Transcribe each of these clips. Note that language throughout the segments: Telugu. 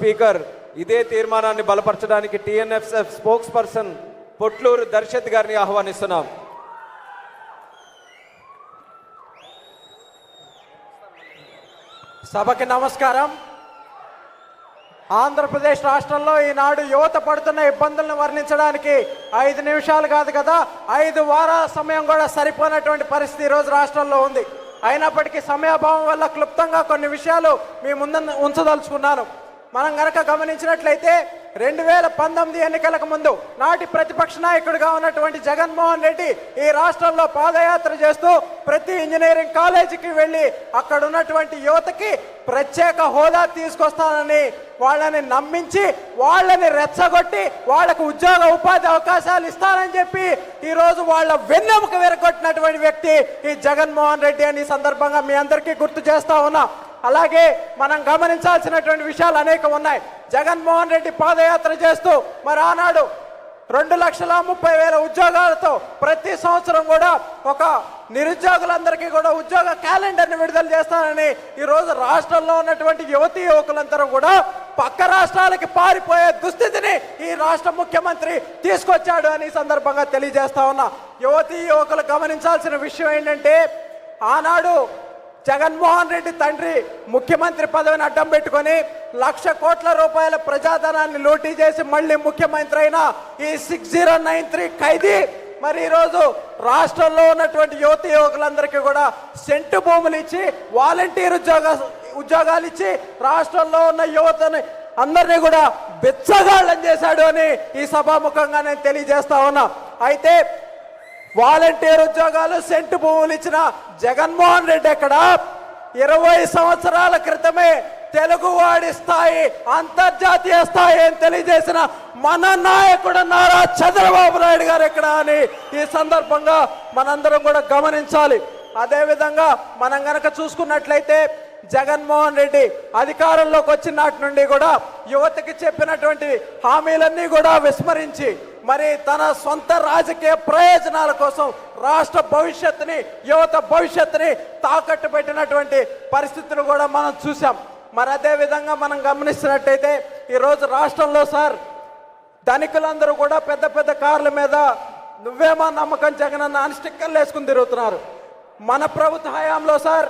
స్పీకర్ ఇదే తీర్మానాన్ని బలపరచడానికి TNFF spokesperson Potluru Darshat గారిని ఆహ్వానిస్తున్నాం. సభకి నమస్కారం. ఆంధ్రప్రదేశ్ రాష్ట్రంలో ఈనాడు యువత పడుతున్న ఇబ్బందులను వర్ణించడానికి ఐదు నిమిషాలు కాదు కదా ఐదు వారాల సమయం కూడా సరిపోయినటువంటి పరిస్థితి ఈరోజు రాష్ట్రంలో ఉంది. అయినప్పటికీ సమయాభావం వల్ల క్లుప్తంగా కొన్ని విషయాలు మీ ముందు ఉంచదలుచుకున్నాను. మనం గనక గమనించినట్లయితే రెండు వేల పంతొమ్మిది ఎన్నికలకు ముందు నాటి ప్రతిపక్ష నాయకుడిగా ఉన్నటువంటి జగన్మోహన్ రెడ్డి ఈ రాష్ట్రంలో పాదయాత్ర చేస్తూ ప్రతి ఇంజనీరింగ్ కాలేజీకి వెళ్ళి అక్కడ ఉన్నటువంటి యువతకి ప్రత్యేక హోదా తీసుకొస్తానని వాళ్ళని నమ్మించి వాళ్ళని రెచ్చగొట్టి వాళ్ళకు ఉద్యోగ ఉపాధి అవకాశాలు ఇస్తానని చెప్పి ఈరోజు వాళ్ళ వెన్నెముక విరగొట్టినటువంటి వ్యక్తి ఈ జగన్మోహన్ రెడ్డి అని సందర్భంగా మీ అందరికీ గుర్తు చేస్తా ఉన్నా. అలాగే మనం గమనించాల్సినటువంటి విషయాలు అనేకం ఉన్నాయి. జగన్మోహన్ రెడ్డి పాదయాత్ర చేస్తూ మరి ఆనాడు రెండు లక్షల ముప్పై వేల ఉద్యోగాలతో ప్రతి సంవత్సరం కూడా ఒక నిరుద్యోగులందరికీ కూడా ఉద్యోగ క్యాలెండర్ని విడుదల చేస్తానని ఈరోజు రాష్ట్రంలో ఉన్నటువంటి యువతీ యువకులందరూ కూడా పక్క రాష్ట్రాలకి పారిపోయే దుస్థితిని ఈ రాష్ట్ర ముఖ్యమంత్రి తీసుకొచ్చాడు అని సందర్భంగా తెలియజేస్తా ఉన్నా. యువతీ యువకులు గమనించాల్సిన విషయం ఏంటంటే ఆనాడు జగన్మోహన్ రెడ్డి తండ్రి ముఖ్యమంత్రి పదవిని అడ్డం పెట్టుకొని లక్ష కోట్ల రూపాయల ప్రజాధనాన్ని లూటీ చేసి మళ్ళీ ముఖ్యమంత్రి అయిన ఈ సిక్స్ జీరో నైన్ త్రీ ఖైదీ. మరి ఈరోజు రాష్ట్రంలో ఉన్నటువంటి యువత యువకులందరికీ కూడా సెంటు భూములు ఇచ్చి వాలంటీర్ ఉద్యోగ ఉద్యోగాలు ఇచ్చి రాష్ట్రంలో ఉన్న యువతని అందరినీ కూడా బెచ్చగాళ్ళని చేశాడు అని ఈ సభాముఖంగా నేను తెలియజేస్తా ఉన్నా. అయితే వాలంటీర్ ఉద్యోగాలు సెంటు భూములు ఇచ్చిన జగన్మోహన్ రెడ్డి ఎక్కడ? ఇరవై సంవత్సరాల క్రితమే తెలుగువాడి స్థాయి అంతర్జాతీయ స్థాయి అని తెలియజేసిన మన నాయకుడు నారా చంద్రబాబు నాయుడు గారు ఎక్కడ అని ఈ సందర్భంగా మనందరం కూడా గమనించాలి. అదేవిధంగా మనం గనక చూసుకున్నట్లయితే జగన్మోహన్ రెడ్డి అధికారంలోకి వచ్చిన నాటి నుండి కూడా యువతకి చెప్పినటువంటి హామీలన్నీ కూడా విస్మరించి మరి తన సొంత రాజకీయ ప్రయోజనాల కోసం రాష్ట్ర భవిష్యత్తుని యువత భవిష్యత్తుని తాకట్టు పెట్టినటువంటి పరిస్థితులు కూడా మనం చూసాం మరి అదే విధంగా మనం గమనిస్తున్నట్టయితే ఈరోజు రాష్ట్రంలో సార్ ధనికులందరూ కూడా పెద్ద పెద్ద కార్ల మీద నువ్వేమా నమ్మకం జగనన్న అని స్టిక్కర్లు వేసుకుని తిరుగుతున్నారు. మన ప్రభుత్వ హయాంలో సార్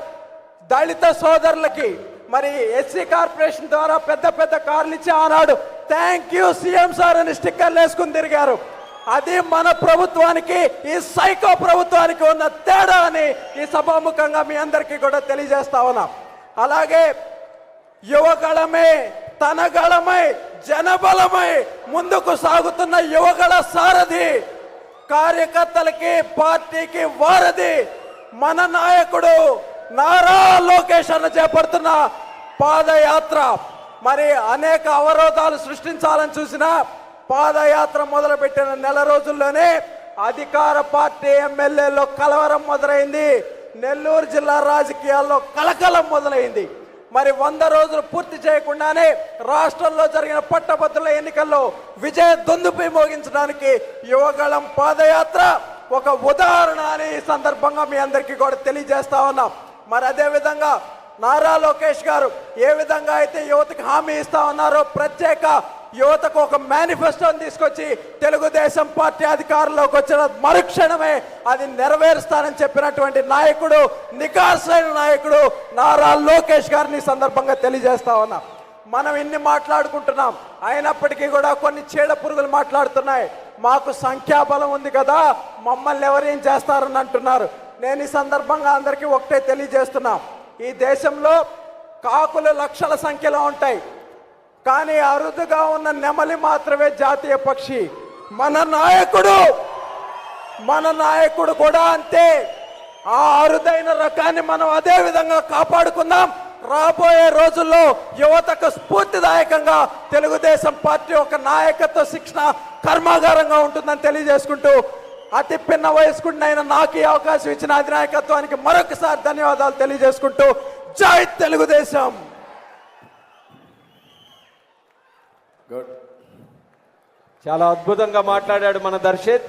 దళిత సోదరులకి మరి ఎస్సీ కార్పొరేషన్ ద్వారా పెద్ద పెద్ద కార్లు ఇచ్చి ఆనాడు థ్యాంక్ యూ సీఎం సార్ అని స్టిక్కర్లు వేసుకుని తిరిగారు. అది మన ప్రభుత్వానికి ఈ సైకో ప్రభుత్వానికి ఉన్న తేడా అని ఈ సభాముఖంగా మీ అందరికీ కూడా తెలియజేస్తా ఉన్నా. అలాగే యువగళమే తనగళమై జనబలమై ముందుకు సాగుతున్న యువగళ సారథి కార్యకర్తలకి పార్టీకి వారధి మన నాయకుడు నారా లోకేష్ అన్న చేపడుతున్న పాదయాత్ర. మరి అనేక అవరోధాలు సృష్టించాలని చూసిన పాదయాత్ర మొదలుపెట్టిన నెల రోజుల్లోనే అధికార పార్టీ ఎమ్మెల్యేలో కలవరం మొదలైంది. నెల్లూరు జిల్లా రాజకీయాల్లో కలకలం మొదలైంది. మరి వంద రోజులు పూర్తి చేయకుండానే రాష్ట్రంలో జరిగిన పట్టభద్రుల ఎన్నికల్లో విజయ దొందుపై మోగించడానికి యువగళం పాదయాత్ర ఒక ఉదాహరణ అని ఈ సందర్భంగా మీ అందరికీ కూడా తెలియజేస్తా ఉన్నాం. మరి అదే విధంగా నారా లోకేష్ గారు ఏ విధంగా అయితే యువతకు హామీ ఇస్తా ఉన్నారో ప్రత్యేక యువతకు ఒక మేనిఫెస్టోని తీసుకొచ్చి తెలుగుదేశం పార్టీ అధికారంలోకి వచ్చిన మరుక్షణమే అది నెరవేరుస్తానని చెప్పినటువంటి నాయకుడు నికాసైన నాయకుడు నారా లోకేష్ గారిని సందర్భంగా తెలియజేస్తా ఉన్నా. మనం ఇన్ని మాట్లాడుకుంటున్నాం అయినప్పటికీ కూడా కొన్ని చీడ పురుగులు మాట్లాడుతున్నాయి. మాకు సంఖ్యాబలం ఉంది కదా మమ్మల్ని ఎవరేం చేస్తారని అంటున్నారు? నేను ఈ సందర్భంగా అందరికీ ఒకటే తెలియజేస్తున్నా. ఈ దేశంలో కాకులు లక్షల సంఖ్యలో ఉంటాయి. కానీ అరుదుగా ఉన్న నెమలి మాత్రమే జాతీయ పక్షి. మన నాయకుడు మన నాయకుడు కూడా అంతే. ఆ అరుదైన రకాన్ని మనం అదే విధంగా కాపాడుకుందాం. రాబోయే రోజుల్లో యువతకు స్ఫూర్తిదాయకంగా తెలుగుదేశం పార్టీ ఒక నాయకత్వ శిక్షణ కర్మాగారంగా ఉంటుందని తెలియజేసుకుంటూ అతి పిన్న వయస్కుడినైన నాకు ఈ అవకాశం ఇచ్చిన అధినాయకత్వానికి మరొకసారి ధన్యవాదాలు తెలియజేసుకుంటూ జై తెలుగుదేశం. గుడ్ చాలా అద్భుతంగా మాట్లాడాడు మన దర్శిత్.